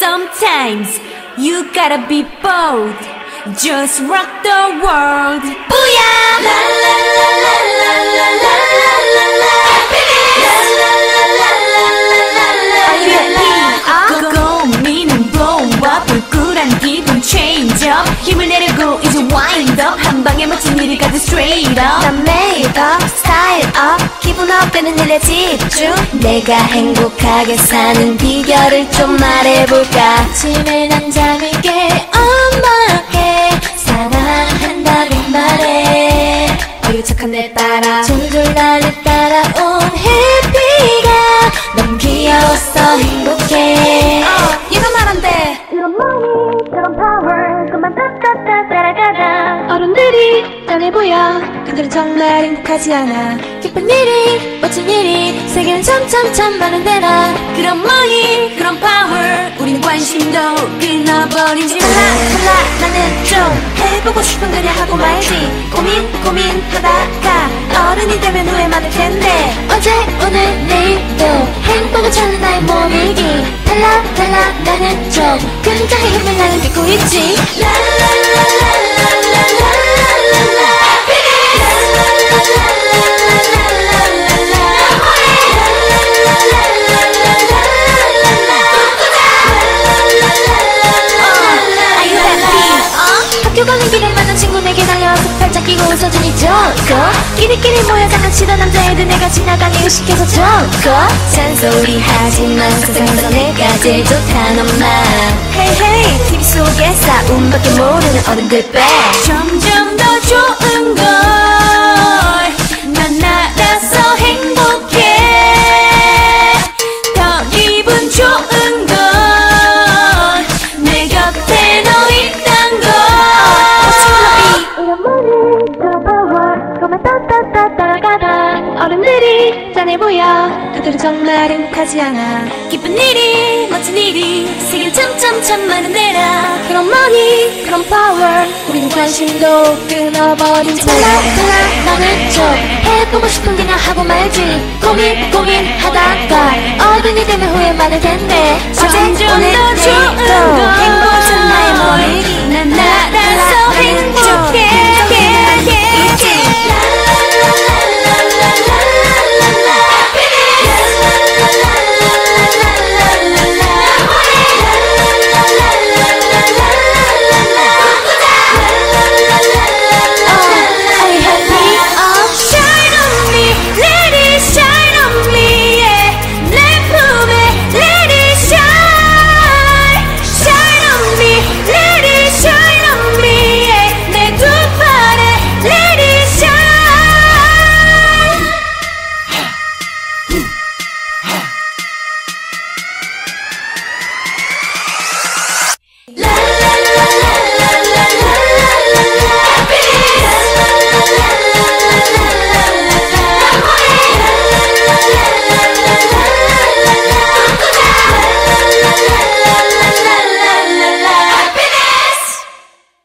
sometimes you gotta be bold. Just rock the world. Booyah! La la la la la la la la la. La la la la la la la la la. 고민은 blow up 불굴한 기분 change up 힘을 내려고 이제 wind up 한 방에 멋진 일이 가득 straight up 난 매일 up, style up 기분 업 되는 일에 집중. 내가 행복하게 사는 비결을 좀 말해볼까? 아침에 난 잠이 깨 엄마께 사랑한다고 말해 어유 착한 내 딸아. 졸졸 나를 따라온 해피가 너무 귀여웠어 행복해 어른들이 짠해 보여. 그들은 정말 행복하지 않아. 기쁜 일이 멋진 일이 세계는 참참참 많은 데라 그런 money 그런 power 우린 관심도 끊어버린 지. 몰라 몰라 나는 좀 해보고 싶은 그냥 하고 말지. 고민 고민하다가 어른이 되면 후회 많을 텐데. 어제 오늘 내일도 행복을 찾는 나의 몸이기. 달라 달라 나는 좀 굉장히 힘을 나는 믿고 있지 학교 가는 길에 만난 친구 내게 달려와서 팔짱 끼고 웃어주니 좋고 끼리끼리 모여 장난치던 남자애들 내가 지나가니 의식해서 좋고 잔소리 하지만 세상에서 내가 제일 좋단 엄마. Hey hey. TV 속에 싸움밖에 모르는 어른들 배 점점 더 좋은 걸 정말 행복하지 않아. 기쁜 일이 멋진 일이 세계 참참참 많은 데라 그런 money 그런 power 우리는 관심도 끊어버린 채. 달라 달라 나는 좀 해보고 싶은 그냥 하고 말지. 고민 고민 하다가 어른이 되면 후회 많을 텐데. 어제 오늘 걸 행복